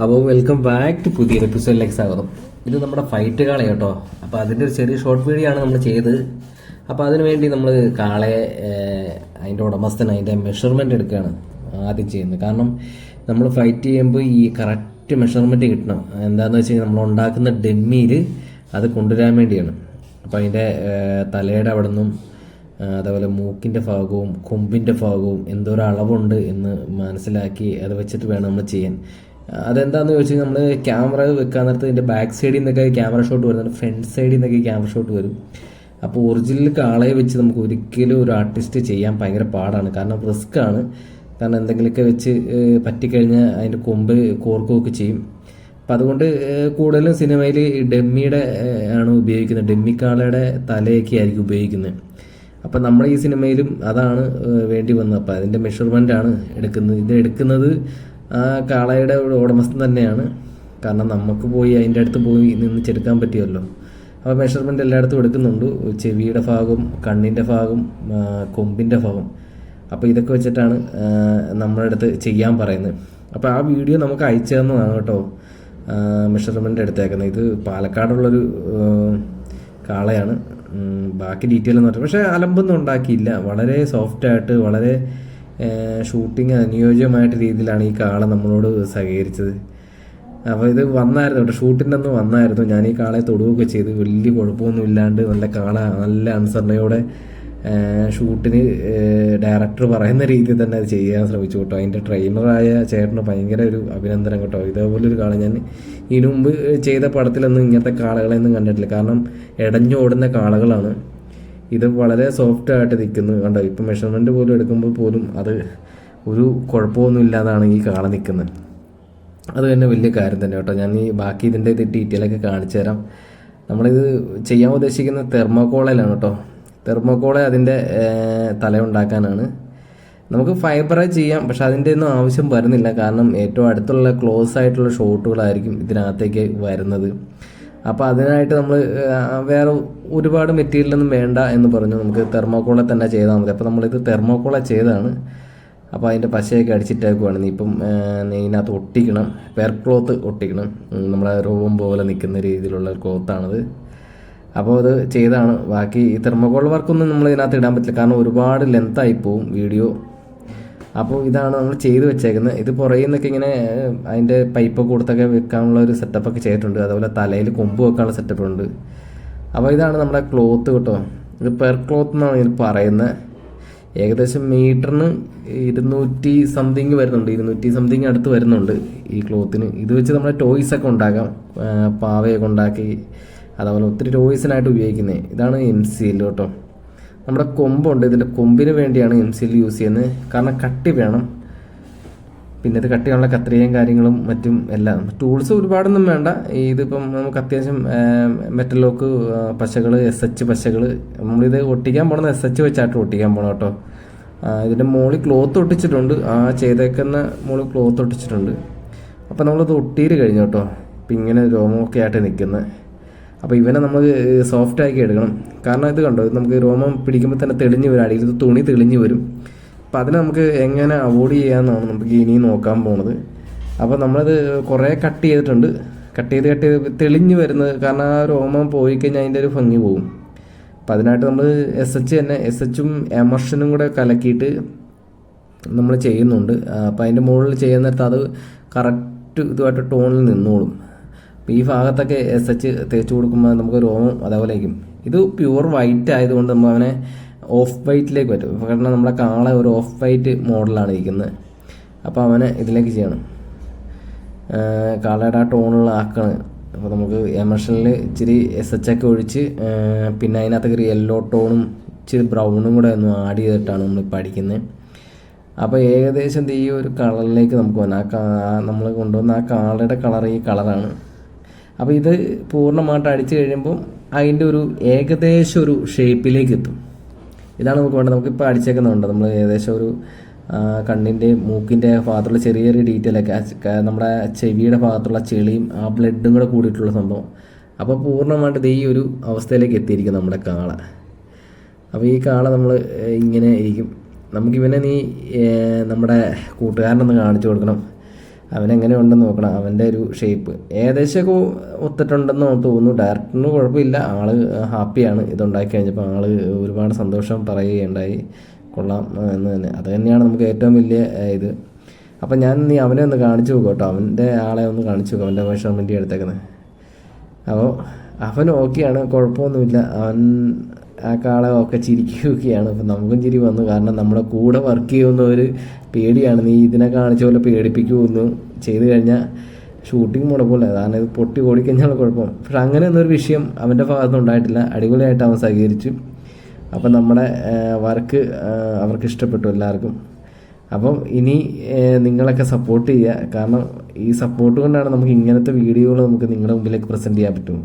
അപ്പോൾ welcome back to പുതിയൊരു എപ്പിസോഡിലേക്ക് സ്വാഗതം. ഇത് നമ്മുടെ ഫൈറ്റ് കാള കേട്ടോ. അപ്പോൾ അതിന്റെ ഒരു ചെറിയ ഷോർട്ട് വീഡിയോ ആണ് നമ്മൾ ചെയ്തത്. അപ്പോൾ അതിനു വേണ്ടി നമ്മൾ കാളയെ അതിന്റെ ഉടമസ്ഥൻ അതിന്റെ മെഷർമെന്റ് എടുക്കുകയാണ് ആദ്യം ചെയ്യുന്നത്. കാരണം നമ്മൾ ഫൈറ്റ് ചെയ്യുമ്പോൾ ഈ കറക്റ്റ് മെഷർമെന്റ് കിട്ടണം. എന്താണെന്ന് വെച്ച് കഴിഞ്ഞാൽ നമ്മൾ ഉണ്ടാക്കുന്ന ഡെമ്മിയിൽ അത് കൊണ്ടുവരാൻ വേണ്ടിയാണ്. അപ്പോൾ അതിന്റെ തലയുടെ അവിടെ നിന്നും അതേപോലെ മൂക്കിന്റെ ഭാഗവും കൊമ്പിന്റെ ഭാഗവും എന്തോരം അളവുണ്ട് എന്ന് മനസ്സിലാക്കി അത് വെച്ചിട്ട് വേണം നമ്മൾ ചെയ്യാൻ. അതെന്താണെന്ന് ചോദിച്ചാൽ നമ്മൾ ക്യാമറ വെക്കാൻ നേരത്ത് ഇതിന്റെ ബാക്ക് സൈഡിൽ നിന്നൊക്കെ ക്യാമറ ഷോട്ട് വരുന്നുണ്ട് ഫ്രണ്ട് സൈഡിൽ നിന്നൊക്കെ ക്യാമറ ഷോട്ട് വരും. അപ്പോൾ ഒറിജിനൽ കാളയെ വെച്ച് നമുക്ക് ഒരിക്കലും ഒരു ആർട്ടിസ്റ്റ് ചെയ്യാൻ ഭയങ്കര പാടാണ്. കാരണം റിസ്ക് ആണ്. കാരണം എന്തെങ്കിലുമൊക്കെ വെച്ച് പറ്റിക്കഴിഞ്ഞാൽ അതിന്റെ കൊമ്പ് കോർക്കുകയൊക്കെ ചെയ്യും. അപ്പം അതുകൊണ്ട് കൂടുതലും സിനിമയിൽ ഡെമ്മിയുടെ ആണ് ഉപയോഗിക്കുന്നത്. ഡെമ്മി കാളയുടെ തലയൊക്കെ ആയിരിക്കും ഉപയോഗിക്കുന്നത്. അപ്പം നമ്മുടെ ഈ സിനിമയിലും അതാണ് വേണ്ടി വന്നത്. അപ്പം അതിന്റെ മെഷർമെന്റ് ആണ് എടുക്കുന്നത്. ഇത് എടുക്കുന്നത് ആ കാളയുടെ ഒരു ഉടമസ്ഥൻ തന്നെയാണ്. കാരണം നമുക്ക് പോയി അതിന്റെ അടുത്ത് പോയി നിന്ന് ചെടുക്കാൻ പറ്റുമല്ലോ അപ്പോൾ മെഷർമെന്റ് എല്ലായിടത്തും എടുക്കുന്നുണ്ട്. ചെവിയുടെ ഭാഗം കണ്ണിന്റെ ഭാഗം കൊമ്പിന്റെ ഭാഗം. അപ്പോൾ ഇതൊക്കെ വെച്ചിട്ടാണ് നമ്മുടെ അടുത്ത് ചെയ്യാൻ പറയുന്നത്. അപ്പോൾ ആ വീഡിയോ നമുക്ക് അയച്ചു തന്നതാണ് കേട്ടോ. മെഷർമെന്റ് എടുത്തേക്കുന്നത്. ഇത് പാലക്കാടുള്ളൊരു കാളയാണ്. ബാക്കി ഡീറ്റെയിൽ എന്ന് പറഞ്ഞാൽ പക്ഷേ അലമ്പൊന്നും ഉണ്ടാക്കിയില്ല. വളരെ സോഫ്റ്റായിട്ട് വളരെ ഷൂട്ടിങ് അനുയോജ്യമായിട്ട് രീതിയിലാണ് ഈ കാള നമ്മളോട് സഹകരിച്ചത്. അപ്പോൾ ഇത് വന്നായിരുന്നു കേട്ടോ. ഷൂട്ടിന്റെ അന്ന് വന്നായിരുന്നു. ഞാൻ ഈ കാളയെ തൊടുകയൊക്കെ ചെയ്ത്. വലിയ കുഴപ്പമൊന്നും ഇല്ലാണ്ട് നല്ല കാള നല്ല അനുസരണയോടെ ഷൂട്ടിന് ഡയറക്ടർ പറയുന്ന രീതിയിൽ തന്നെ അത് ചെയ്യാൻ ശ്രമിച്ചു കേട്ടോ. അതിന്റെ ട്രെയിനറായ ചേട്ടന് ഭയങ്കര ഒരു അഭിനന്ദനം കേട്ടോ. ഇതേപോലെ ഒരു കാള ഞാൻ ഇതിനു മുമ്പ് ചെയ്ത പടത്തിലൊന്നും ഇങ്ങനത്തെ കാളകളെയൊന്നും കണ്ടിട്ടില്ല. കാരണം ഇടഞ്ഞോടുന്ന കാളകളാണ്. ഇത് വളരെ സോഫ്റ്റ് ആയിട്ട് നിൽക്കുന്നു. കണ്ടോ ഇപ്പം മെഷർമെന്റ് പോലും എടുക്കുമ്പോൾ പോലും അത് ഒരു കുഴപ്പമൊന്നും ഇല്ലാതാണ് ഈ കാള നിൽക്കുന്നത്. അത് തന്നെ വലിയ കാര്യം തന്നെ കേട്ടോ. ഞാൻ ഈ ബാക്കി ഇതിന്റെ ഇത് ഡീറ്റെയിലൊക്കെ കാണിച്ചു തരാം. നമ്മളിത് ചെയ്യാൻ ഉദ്ദേശിക്കുന്ന തെർമോക്കോളയിലാണ് കേട്ടോ. തെർമോക്കോള അതിന്റെ തല ഉണ്ടാക്കാനാണ്. നമുക്ക് ഫൈബറായി ചെയ്യാം പക്ഷെ അതിന്റെ ഒന്നും ആവശ്യം വരുന്നില്ല. കാരണം ഏറ്റവും അടുത്തുള്ള ക്ലോസ് ആയിട്ടുള്ള ഷോട്ടുകളായിരിക്കും ഇതിനകത്തേക്ക് വരുന്നത്. അപ്പോൾ അതിനായിട്ട് നമ്മൾ വേറെ ഒരുപാട് മെറ്റീരിയലൊന്നും വേണ്ട എന്ന് പറഞ്ഞു. നമുക്ക് തെർമോക്കോളെ തന്നെ ചെയ്താൽ മതി. അപ്പോൾ നമ്മളിത് തെർമോക്കോള ചെയ്താണ് അപ്പോൾ അതിന്റെ പശയൊക്കെ അടിച്ചിട്ടേക്കുവാണ്. നീ ഇപ്പം നെയ്നകത്ത് ഒട്ടിക്കണം. Per cloth ഒട്ടിക്കണം. നമ്മുടെ റൂം പോലെ നിൽക്കുന്ന രീതിയിലുള്ള ക്ലോത്താണത്. അപ്പോൾ അത് ചെയ്താണ്. ബാക്കി ഈ തെർമോക്കോൾ വർക്കൊന്നും നമ്മൾ ഇതിനകത്ത് ഇടാൻ പറ്റില്ല. കാരണം ഒരുപാട് ലെങ്തായി പോവും വീഡിയോ. അപ്പോൾ ഇതാണ് നമ്മൾ ചെയ്തു വെച്ചേക്കുന്നത്. ഇത് പുറകിൽ നിന്നൊക്കെ ഇങ്ങനെ അതിന്റെ പൈപ്പ് കൊടുത്തൊക്കെ വെക്കാനുള്ള ഒരു സെറ്റപ്പൊക്കെ ചെയ്തിട്ടുണ്ട്. അതുപോലെ തലയിൽ കൊമ്പ് വെക്കാനുള്ള സെറ്റപ്പ് ഉണ്ട്. അപ്പോൾ ഇതാണ് നമ്മുടെ ക്ലോത്ത് കേട്ടോ. ഇത് പെർ ക്ലോത്ത് എന്നാണ് ഇതിൽ പറയുന്നത്. ഏകദേശം മീറ്ററിന് ഇരുന്നൂറ്റി സംതിങ് വരുന്നുണ്ട്. ഇരുന്നൂറ്റി സംതിങ് അടുത്ത് വരുന്നുണ്ട് ഈ ക്ലോത്തിന് ഇത് വെച്ച് നമ്മുടെ ടോയ്സ് ഒക്കെ ഉണ്ടാക്കാം. പാവയൊക്കെ ഉണ്ടാക്കി. അതുപോലെ ഒത്തിരി ടോയ്സിനായിട്ട് ഉപയോഗിക്കുന്നത്. ഇതാണ് എം സി എൽ കേട്ടോ. നമ്മുടെ കൊമ്പുണ്ട്. ഇതിന്റെ കൊമ്പിന് വേണ്ടിയാണ് എം സി യൂസ് ചെയ്യുന്നത്. കാരണം കട്ടി വേണം. പിന്നെ ഇത് കട്ടിയുള്ള കത്രികയും കാര്യങ്ങളും മറ്റും എല്ലാം. ടൂൾസ് ഒരുപാടൊന്നും വേണ്ട. ഇതിപ്പം നമുക്ക് അത്യാവശ്യം മെറ്റൽ ലോക്ക് പശകൾ എസ് എച്ച് പശകൾ നമ്മളിത് ഒട്ടിക്കാൻ പോണത് എസ് എച്ച് വെച്ചായിട്ട് ഒട്ടിക്കാൻ പോകണം കേട്ടോ. ഇതിന്റെ മുകളിൽ ക്ലോത്ത് ഒട്ടിച്ചിട്ടുണ്ട്. ആ ചെയ്തേക്കുന്ന മുകളിൽ ക്ലോത്ത് ഒട്ടിച്ചിട്ടുണ്ട്. അപ്പോൾ നമ്മളിത് ഒട്ടിയിട്ട് കഴിഞ്ഞു കേട്ടോ. ഇപ്പം ഇങ്ങനെ രോമമൊക്കെ ആയിട്ട് നിൽക്കുന്നത് അപ്പോൾ ഇവനെ നമ്മൾ സോഫ്റ്റ് ആക്കി എടുക്കണം. കാരണം ഇത് കണ്ടോ നമുക്ക് രോമം പിടിക്കുമ്പോൾ തന്നെ തെളിഞ്ഞു വരും. അടിയിൽ തുണി തെളിഞ്ഞു വരും. അപ്പം അതിനെ നമുക്ക് എങ്ങനെ അവോയ്ഡ് ചെയ്യാമെന്നാണ് നമുക്ക് ഇനി നോക്കാൻ പോണത്. അപ്പോൾ നമ്മളത് കുറേ കട്ട് ചെയ്തിട്ടുണ്ട്. കട്ട് ചെയ്ത് കട്ട് ചെയ്ത് തെളിഞ്ഞ് വരുന്നത് കാരണം ആ രോമം പോയി കഴിഞ്ഞാൽ അതിന്റെ ഒരു ഭംഗി പോകും അപ്പം അതിനായിട്ട് നമ്മൾ എസ് എച്ച് തന്നെ എസ് എച്ചും എമർഷനും കൂടെ കലക്കിയിട്ട് നമ്മൾ ചെയ്യുന്നുണ്ട്. അപ്പോൾ അതിന്റെ മുകളിൽ ചെയ്യുന്ന നേരത്ത് അത് കറക്റ്റ് ഇതുമായിട്ട് ടോണിൽ നിന്നോളും. ഈ ഭാഗത്തൊക്കെ എസ് എച്ച് തേച്ച് കൊടുക്കുമ്പോൾ നമുക്ക് രോമം അതേപോലെ ആയിരിക്കും ഇത് പ്യുവർ വൈറ്റ് ആയതുകൊണ്ട് നമ്മൾ അവനെ ഓഫ് വൈറ്റിലേക്ക് പറ്റും. കാരണം നമ്മുടെ കാള ഒരു ഓഫ് വൈറ്റ് മോഡലാണ് ഇരിക്കുന്നത്. അപ്പോൾ അവനെ ഇതിലേക്ക് ചെയ്യണം. കാളയുടെ ആ ടോണുള്ള ആക്കണം. അപ്പോൾ നമുക്ക് എമർഷനിൽ ഇച്ചിരി എസ് എച്ച് ഒക്കെ ഒഴിച്ച് പിന്നെ അതിനകത്തൊക്കെ ഒരു യെല്ലോ ടോണും ഇച്ചിരി ബ്രൗണും കൂടെ ഒന്ന് ആഡ് ചെയ്തിട്ടാണ് നമ്മൾ പഠിക്കുന്നത് അപ്പോൾ ഏകദേശം ഈ ഒരു കളറിലേക്ക് നമുക്ക് വന്നു. ആ നമ്മൾ കൊണ്ടുവന്ന ആ കാളയുടെ കളർ ഈ കളറാണ് അപ്പോൾ ഇത് പൂർണമായിട്ട് അടിച്ചു കഴിയുമ്പോൾ അതിന്റെ ഒരു ഏകദേശം ഒരു ഷേപ്പിലേക്ക് എത്തും. ഇതാണ് നമുക്ക് വേണ്ടത്. നമുക്കിപ്പോൾ അടിച്ചേക്കുന്നുണ്ട് നമ്മൾ ഏകദേശം ഒരു കണ്ണിന്റെ മൂക്കിന്റെ ഭാഗത്തുള്ള ചെറിയ ചെറിയ ഡീറ്റെയിൽ ഒക്കെ നമ്മുടെ ചെവിയുടെ ഭാഗത്തുള്ള ചെളിയും ആ ബ്ലഡും കൂടെ കൂടിയിട്ടുള്ള സംഭവം. അപ്പോൾ പൂർണമായിട്ട് ഈ ഒരു അവസ്ഥയിലേക്ക് എത്തിയിരിക്കും നമ്മുടെ കാള. അപ്പോൾ ഈ കാള നമ്മൾ ഇങ്ങനെ ഇരിക്കും. നമുക്കിവനെ നീ നമ്മുടെ കൂട്ടുകാരനൊന്ന് കാണിച്ചു കൊടുക്കണം. അവനെങ്ങനെ ഉണ്ടെന്ന് നോക്കണം. അവന്റെ ഒരു ഷേപ്പ് ഏകദേശമൊക്കെ ഒത്തിട്ടുണ്ടെന്ന് തോന്നുന്നു. ഡയറക്ടറിന് കുഴപ്പമില്ല. ആൾ ഹാപ്പിയാണ് ഇതുണ്ടാക്കി കഴിഞ്ഞപ്പോൾ ആൾ ഒരുപാട് സന്തോഷം പറയുകയുണ്ടായി. കൊള്ളാം എന്ന് തന്നെ. അത് തന്നെയാണ് നമുക്ക് ഏറ്റവും വലിയ ഇത്. അപ്പം ഞാൻ നീ അവനെ ഒന്ന് കാണിച്ചു നോക്കും കേട്ടോ. അവന്റെ ആളെ ഒന്ന് കാണിച്ചു നോക്കും. അവന്റെ മെഷർമെന്റ് എടുത്തേക്കുന്നത്. അപ്പോൾ അവൻ ഓക്കെയാണ് കുഴപ്പമൊന്നുമില്ല. അവൻ ആ കാളമൊക്കെ ചിരിക്കുകയൊക്കെയാണ് അപ്പം നമുക്കും ചിരി വന്നു. കാരണം നമ്മുടെ കൂടെ വർക്ക് ചെയ്യുന്ന ഒരു പേടിയാണ്. നീ ഇതിനെ കാണിച്ച പോലെ പേടിപ്പിക്കുമെന്ന് ചെയ്തു കഴിഞ്ഞാൽ ഷൂട്ടിംഗ് മുടക്കില്ല കാരണം ഇത് പൊട്ടി ഓടിക്കഴിഞ്ഞാൽ കുഴപ്പം. പക്ഷെ അങ്ങനെ ഒന്നൊരു വിഷയം അവന്റെ ഭാഗത്തുനിന്ന് ഉണ്ടായിട്ടില്ല. അടിപൊളിയായിട്ട് അവൻ സഹകരിച്ചു. അപ്പം നമ്മുടെ വർക്ക് അവർക്ക് ഇഷ്ടപ്പെട്ടു എല്ലാവർക്കും. അപ്പം ഇനി നിങ്ങളൊക്കെ സപ്പോർട്ട് ചെയ്യുക. കാരണം ഈ സപ്പോർട്ട് കൊണ്ടാണ് നമുക്ക് ഇങ്ങനത്തെ വീഡിയോകൾ നമുക്ക് നിങ്ങളുടെ മുമ്പിലേക്ക് പ്രസന്റ് ചെയ്യാൻ പറ്റും.